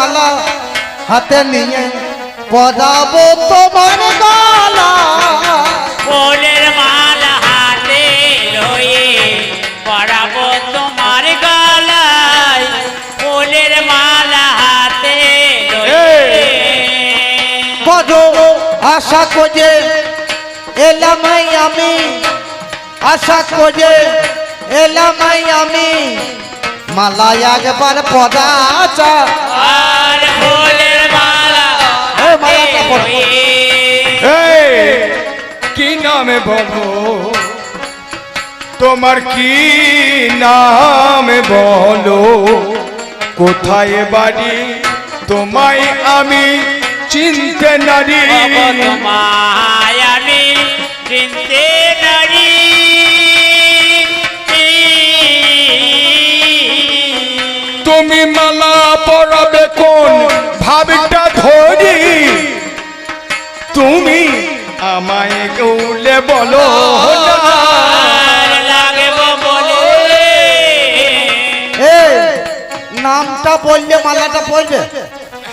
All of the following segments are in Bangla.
মালা হাতে নিয়ে পদাবো তোমার গালা। ফুলের মালা হাতে লয়ে পরাবো তোমার গলায়। ফুলের মালা হাতে বড় আশা করে এলাম আমি। আশা করে এলাম আমি। মালা একবার পদাচা আর নামে বলো। তোমার কি নামে বলো? কোথায় বাড়ি? তোমায় আমি চিনতে নারী। তোমায় আমি চিনতে নারী। তুমি মালা পরাবে কোন ভাবটা ধরি। তুমি আমায় গৌলে বলো নামটা বললে মালাটা পড়বে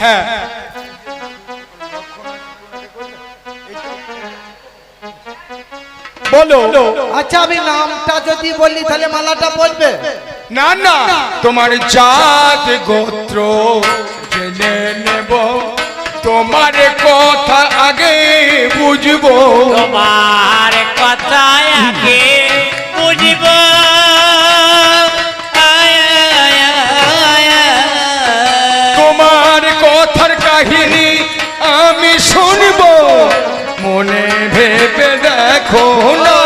হ্যাঁ। বলো। আচ্ছা আমি নামটা যদি বলি তাহলে মালাটা পড়বে না না। তোমার জাত গোত্র জেনে নেব। তোমার কথা আগে বুঝব। তোমার কথা আগে বুঝব। আয়, আয়, আয়, আয়। তোমার কথার কাহিনী আমি শুনব। মনে ভেবে দেখো না।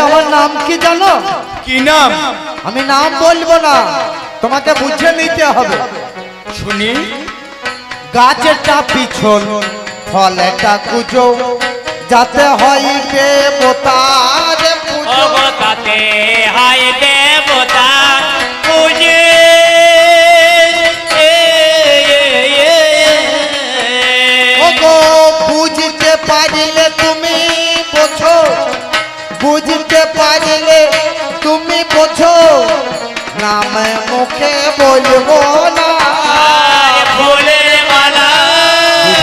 আমার নাম কি জানো? কি নাম? আমি নাম বলব না। তোমাকে বুঝে নিতে হবে। শুনি। গাছটা পিছন ফলটা কুজো যাতে হইবে বোতার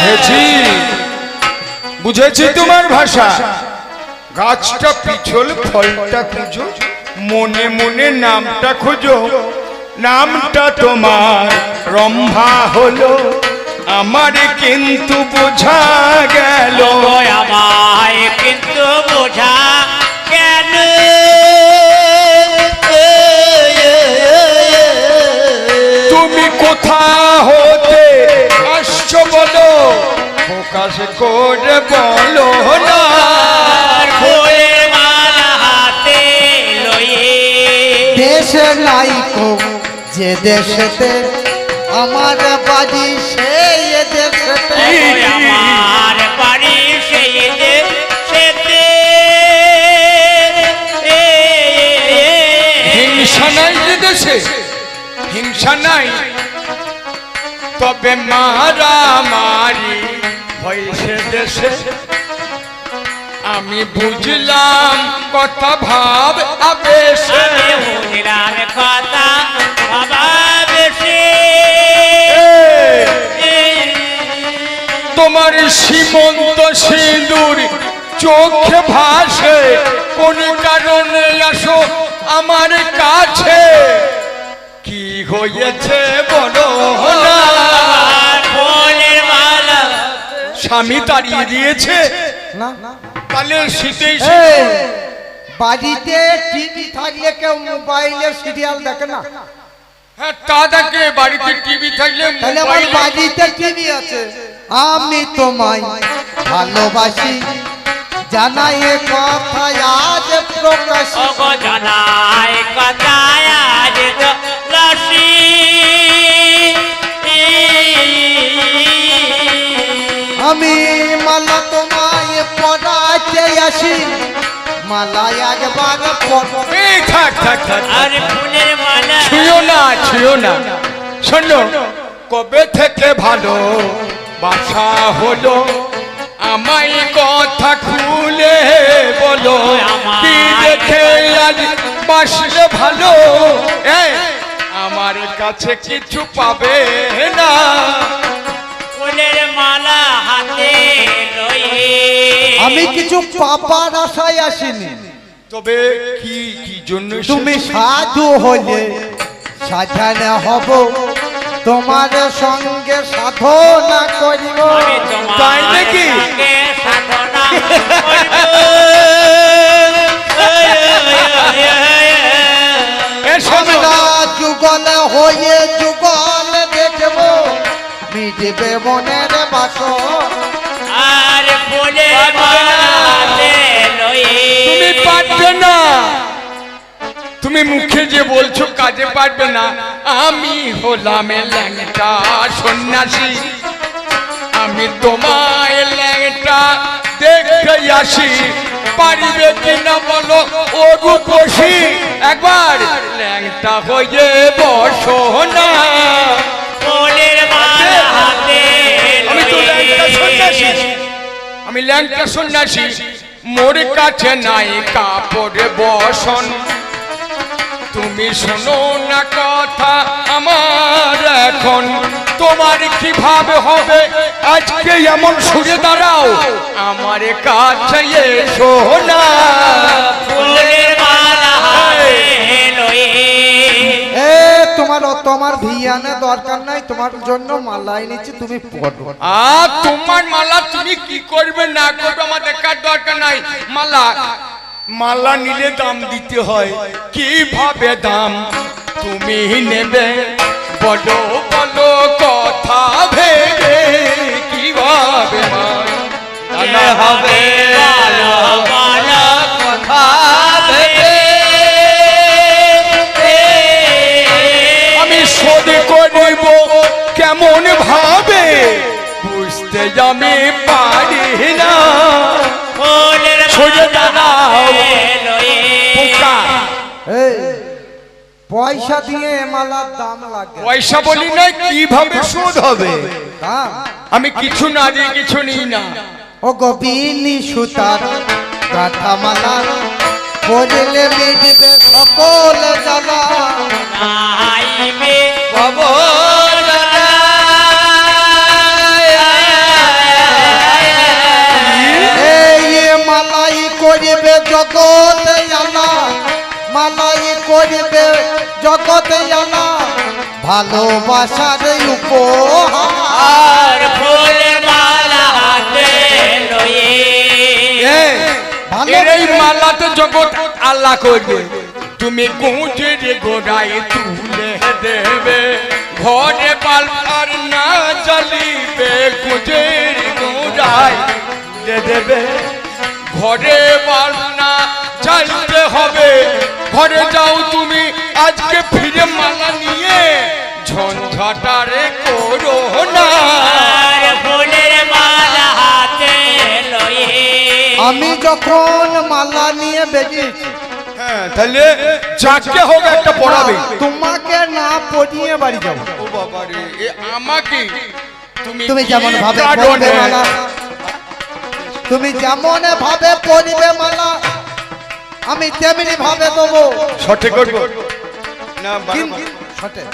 বুঝেছি। বুঝেছি তোমার ভাষা। গাছটা পিছল ফলটা খুঁজো মনে মনে নামটা খুঁজো। নামটা তোমার রম্ভা হলো আমার কিন্তু বোঝা গেল। আমায় কিন্তু বোঝা কেন তুমি কোথা হতে বলো প্রকাশ করে বলো না। দেশে নাইকো যে দেশেতে আমার বাড়ি সেই দেশেতে। আমার বাড়ি সেই সেতে হিংসা নাই যে দেশে হিংসা নাই তবে মারামারি হয়েছে দেশে। আমি বুঝলাম কথা ভাব আবেশে। বুঝলাম কথা বাবা বেশি তোমার সীমন্ত সিঁদুর চোখে ভাসে। কোন কারণে আসো আমার কাছে? কি হয়েছে বলো? স্বামী তাড়িয়ে দিয়েছে। না। তাহলে বাড়িতে টিভি থাকলে কেউ মোবাইলে সিরিয়াল দেখে না। হ্যাঁ তা দেখে বাড়িতে টিভি থাকলে তাহলে আমার মোবাইলে- বাড়িতে টিভি আছে। আমি তোমায় ভালোবাসি। জানাই কথা আজ প্রকাশ ওগো জানাই কথায় আজ আমি মালা তোমায় পড়াতে আসি। মালা একবার পড়ো এই থাক থাক থাক আর ফুলের মালা। ছুঁয়ো না ছুঁয়ো না। শোনো কবে থেকে ভালো বাসা হলো? আমায় কথা খুলে বলো কি দেখে আজ বাসলে ভালো? এই, আমার কাছে কিছু পাবে না। ফুলের মালা। আমি কিছু পাপার আশায় আসিনি। তবে কি কি জন্য তুমি? সাধু হলে? সাজানো হব তোমার সঙ্গে সাধনা করিব। তাই নাকি? যুগল হয়ে যুগল দেখব মিটবে মনের বাসন। তুমি পারবে না। তুমি মুখে যে বলছো কাজে পারবে না। আমি হলাম ল্যাংটা সন্ন্যাসী। আমি তোমায় ল্যাংটা দেখে আসি। পারিবে কিনা বলো ও রূপসী? একবার ল্যাংটা হয়ে বসো না। আমি তো ল্যাংটা সন্ন্যাসী। আমি ল্যাংটা সন্ন্যাসী। মোর কাছে নাই কাপড় বসন। তুমি শোনো না কথা আমার এখন। তোমার কীভাবে হবে? আজকে এমন সুরে দাঁড়াও। আমার কাছে এসো না। তোমার ভিয়ানে দরকার নাই, তোমার জন্য মালাই নিচ্ছি, তুমি পড়ো। আর তোমার মালা তুমি কি করবে না করবে আমার দেখার দরকার নাই? মালা মালা নিলে দাম দিতে হয়। কীভাবে দাম? তুমি নেবে। বড় বড় কথা ভেবে কীভাবে হবে। করিব কেমন ভাবে? বুঝতে আমি পারি না। পয়সা দিয়ে মালার দাম লাগে। পয়সা বলি না কীভাবে শোধ হবে? আমি কিছু না দিয়ে কিছু নিই না। ও গোবিনী সুতার গাথা মালা পড়লে মিটবে সকল জ্বালা। নাইবে এই মালাই করিবে জগৎ জানা মালাই করিবে জগৎ জানা ভালোবাসার উপহার। ফুলের মালা হাতে লয়ে এই মালা তো জগৎ আল্লাহ করবে তুমি গুঁজের গোড়ায় তুলে দেবে ঘরে পাল্টার না জ্বলিবে গুঁজের গোড়ায় দেবে। ঘরে বাল্ব না জ্বালতে হবে ঘরে যাও তুমি আজকে ফিরে মালা নিয়ে ঝঞ্ঝাটারে করো না। আমি যখন মালা নিয়ে বেরিয়েছি হ্যাঁ তাহলে যাকে হোক একটা পড়াবে তোমাকে না পড়িয়ে বাড়ি যাব। ও বাবা রে এ আমাকে? তুমি তুমি যেমন ভাবে? পড়বে মালা তুমি যেমন ভাবে পড়বে মালা আমি তেমনি ভাবে দেবো। সঠিক করব? না কিন্তু সঠিক।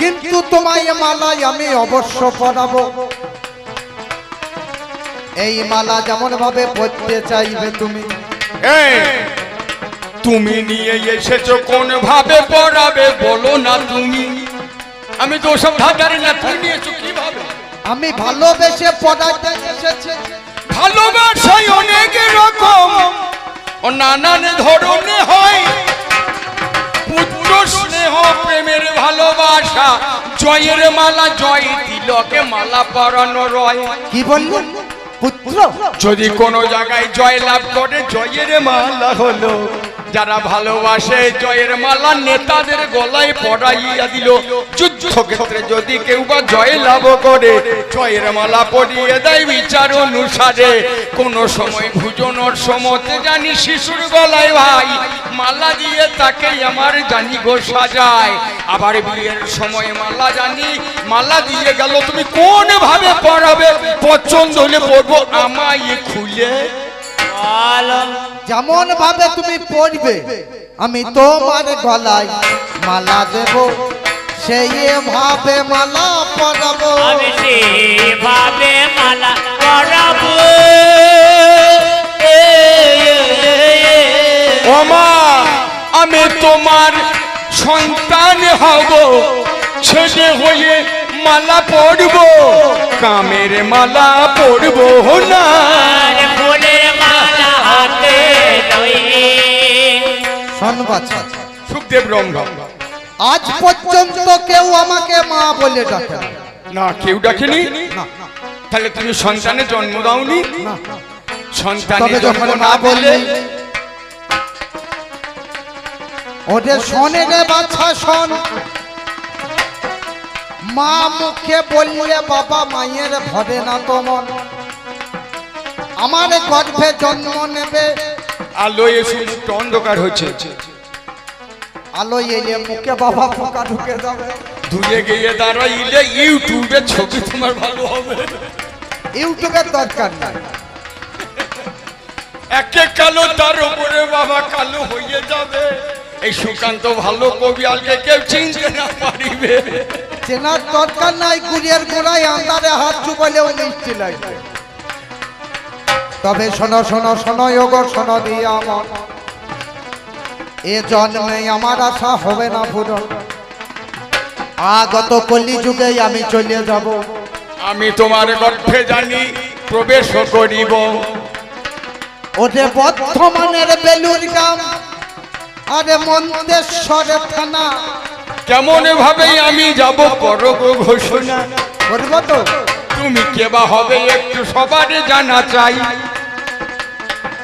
কিন্তু তোমায় এ মালাই আমি অবশ্য পড়াবো এই মালা যেমন ভাবে পড়তে চাইবে তুমি। তুমি নিয়ে এসেছ কোন ভাবে পড়াবে বলো না তুমি। আমি তো ওসব ধাঁধারি না তুমি নিয়েছো কীভাবে? আমি ভালোবেসে পড়াতে এসেছি। ভালোবাসায় অনেক রকম ও নানান ধরনের হয়। পুত্র স্নেহ প্রেমের ভালোবাসা জয়ের মালা জয় তিলকে মালা পরানো রয়। কি বললেন? পুত্র যদি কোনো জায়গায় জয় লাভ করে জয়ের মালা হলো। যারা ভালোবাসে জয়ের মালা নেতাদের গলায় পড়াইয়া দিল। যুদ্ধক্ষেত্রে যদি কেউ বা জয় লাভ করে, জয়ের মালা পড়িয়ে দেয় বিচার অনুসারে। কোন সময় ভুজনোর সমতে জানি শিশুর গলায়, ভাই, মালা দিয়ে তাকে আমার জানি গো সাজায়। আবার বিয়ের সময় মালা জানি, মালা দিয়ে গেল, তুমি কোন ভাবে পড়াবে পছন্দ হলে পড়ব আমায় খুলে। বলো যেমন ভাবে তুমি পড়বে আমি তোমার গলায় মালা দেব। সেই ভাবে মালা পরাবো। আমি সেভাবে মালা পরাবো। ওমা আমি তোমার সন্তান হব। ছেলে হয়ে মালা পরব। কামের মালা পরব না। বাছা সুখদেব রঙ্গ আজ পর্যন্ত কেউ আমাকে মা বলে ডাকে না। কেউ ডাকেনি? তাহলে তুমি সন্তানের জন্ম দাওনি? না সন্তানের তবে জন্ম না মা বললে ওদের শোনে রে বাছা শোন। মা মুখে বললে বাবা মায়ের ভরে না তোমার আমার গর্ভে জন্ম নেবে আলো এসে মুখটা অন্ধকার হচ্ছে। আলো এলে মুখে বাবা পোকা ঢুকে যাবে। দূরে গিয়ে দাঁড়াইলে ইউটিউবে ছবি তোমার ভালো হবে। ইউটিউবের দরকার নাই। একে কালো তার উপরে বাবা কালো হয়ে যাবে। এই সুকান্ত ভালো কবি আজকে কেউ চিনতে না পারিবে। চেনার দরকার নাই গুড়িয়ার গোড়ায় আন্দারে হাত চুবালেও মিষ্টি লাগবে। তবে শোনো শোনো শোনো যোগ শোনো দিয়ে আমার এ জন্মে আমার আশা হবে না পুরো আগত কলি যুগেই আমি চলে যাব। আমি তোমার গর্ভে জানি প্রবেশ করিব। ওরে বর্ধমানের বেলুর গ্রাম আরে মন্তেশ্বরে থানা। কেমন ভাবে আমি যাব করব ঘোষণা। করব তো তুমি কেবা হবে একটু সবারই জানা চাই।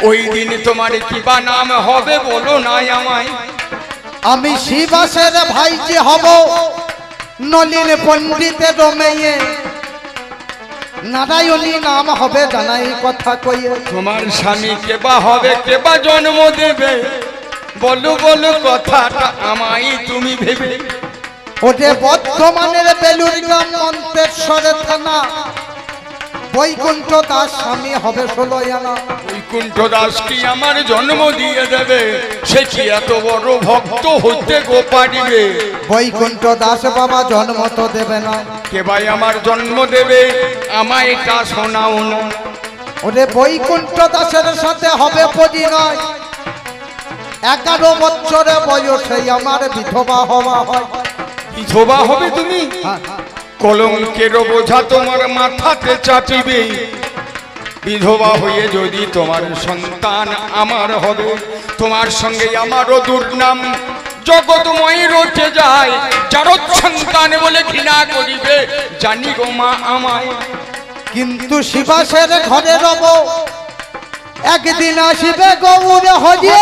ওই দিন তোমার কিবা নাম হবে বলো না আমায়। আমি শিবাসের ভাইজি হব নলিন পণ্ডিতের মেয়ে। নারায়ণী নাম হবে জানাই কথা কইয়ে। তোমার স্বামী কেবা হবে কেবা জন্ম দেবে? বলো বলো কথাটা আমায় তুমি ভেবে। ওটে বর্ধমানের বেলুর গ্রাম মন্তেশ্বরে থানা। বৈকুণ্ঠ দাস স্বামী হবে ষোলো আনা। বৈকুণ্ঠ দাস কি আমার জন্ম দিয়ে দেবে? সে কি এত বড় ভক্ত হতে গো পারিবে? বৈকুণ্ঠ দাস বাবা জন্ম তো দেবে না। কে ভাই আমার জন্ম দেবে? আমায় এটা শোনাও না। ওরে বৈকুণ্ঠ দাসের সাথে হবে পরিণয়। এগারো বছরে বয়সে আমার বিধবা হওয়া হয়। বিধবা হবে তুমি? হ্যাঁ, কলঙ্কের বোঝা তোমার মাথাতে চাপিবে। বিধবা হয়ে যদি তোমার সন্তান আমার হবে তোমার সঙ্গে আমারও দুর্নাম। জগৎময় রটে যায় যার সন্তান বলে ঘৃণা করিবে জানি গো মা আমায়। কিন্তু শিবাসের ঘরে রব একদিন আসিবে গৌর হজে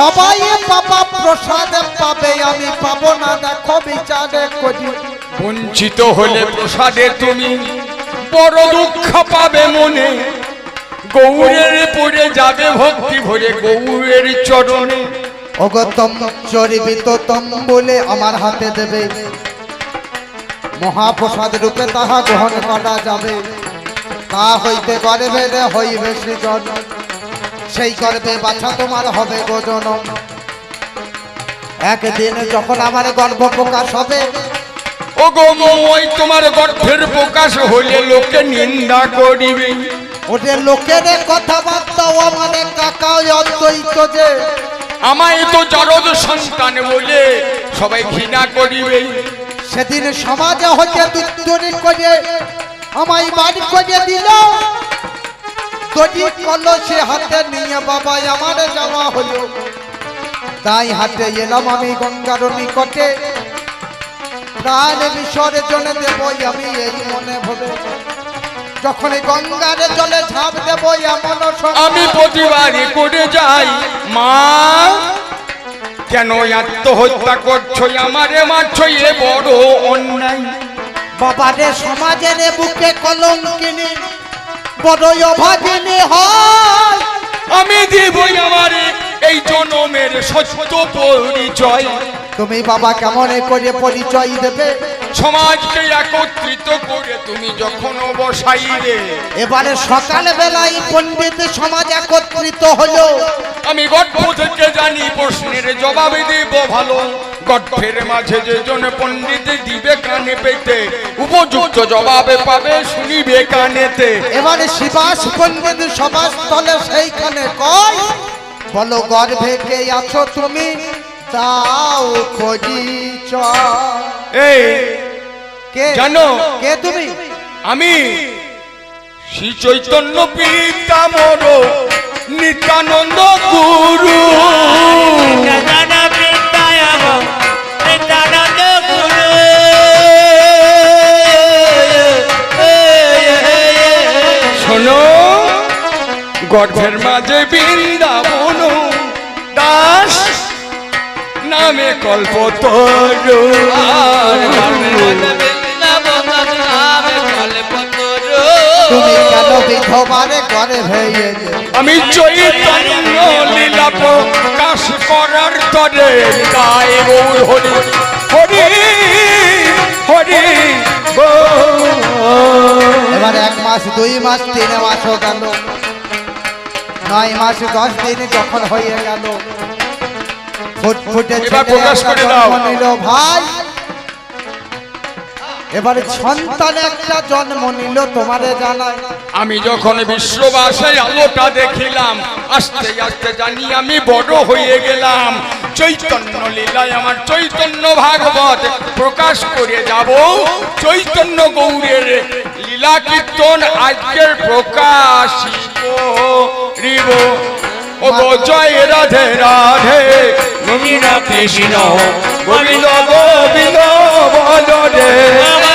সবাই পাবা প্রসাদ পাবে আমি পাবো না দেখো বিচারে করি। বঞ্চিত হলে প্রসাদে তুমি বড় দুঃখ পাবে মনে। গৌরের পড়ে যাবে ভক্তি ভরে গৌরের চরণে। অগতম চরিবিত তম বলে আমার হাতে দেবে। মহাপ্রসাদ রূপে তাহা গ্রহণ করা যাবে। তা হইতে গর্বে রে হইবে সৃজন। সেই গর্বে বাছা তোমার হবে গোজন একদিন যখন আমার গর্ব প্রকাশ হবে ও গো মই তোমার গর্ভের প্রকাশ হলে লোকে নিন্দা করিবে। ওদের লোকের কথাবার্তাও আমার কাকা অদ্বৈত যে। আমায় তো জরদ সন্তান বলে সবাই ঘৃণা করিবে। সেদিন সমাজে হতে দুত্তরি করে আমায় বাড়ি করে দিল। যদি কলসে হাতে নিয়ে বাবা আমার যাওয়া হলো। তাই হাতে এলাম আমি গঙ্গার নিকটে। প্রাণ বিসর্জন দেব আমি এই মনে ভবে যখন গঙ্গার জলে ঝাঁপ দেব এমন আমি প্রতিবারই করে যাই মা। কেন আত্মহত্যা করছ আমারে মারছো এ বড় অন্যায়। বাবারে সমাজের বুকে কলঙ্কিনী বড়ই অভাগিনী হয়। আমি দিবই আমারে এই জনমের সত্য পরিচয়। তুমি বাবা কেমন করে পরিচয় দেবে? সমাজকে একত্রিত করে তুমি যখন বসাইলে। এবারে সকাল বেলায় পণ্ডিত সমাজ একত্রিত হলো। আমি গর্ভ থেকে জানি প্রশ্নের জবাব দিব ভালো। গর্ভের মাঝে যে জন পণ্ডিত দিবে কানে পেতে উপযুক্ত জবাবে পাবে শুনিবে কানেতে এবারে শিবাস পণ্ডিত সমাজ তলে সেইখানে কয় বলো গর্ভে কে আছো তুমি তাও পরিচয় এই কে জানো? কে তুমি আমি শ্রী চৈতন্য পিতামর নিত্যানন্দ গুরু জন বৃন্দায় নিত্যানন্দ গুরু শোনো গর্ভের মাঝে বৃন্দাবন দাস নামে কল্প তরু তুমি কেন বিধবারে গর্ভে এলে আমি চৈতন্য লীলা প্রকাশ করার তরে গৌর হরি হরি হরি এবার এক মাস দুই মাস তিন মাসও গেল। নয় মাস দশ দিন যখন হয়ে গেল। ফুটফুটে প্রকাশ করে দাও। ভাই এবারে সন্তান একটা জন্ম নিল, তোমারে জানাই। আমি যখন বিশ্ববাসে আলোটা দেখিলাম, আস্তে আস্তে জানি আমি বড় হয়ে গেলাম। চৈতন্য লীলায় আমার চৈতন্য ভাগবত প্রকাশ করে যাব। চৈতন্য গৌরের লীলা কীর্তন আজকের প্রকাশিত রিব ও জয় রাধে রাধে গোবিন্দ কৃষ্ণ। গোবিন্দ গোবিন্দ বল রে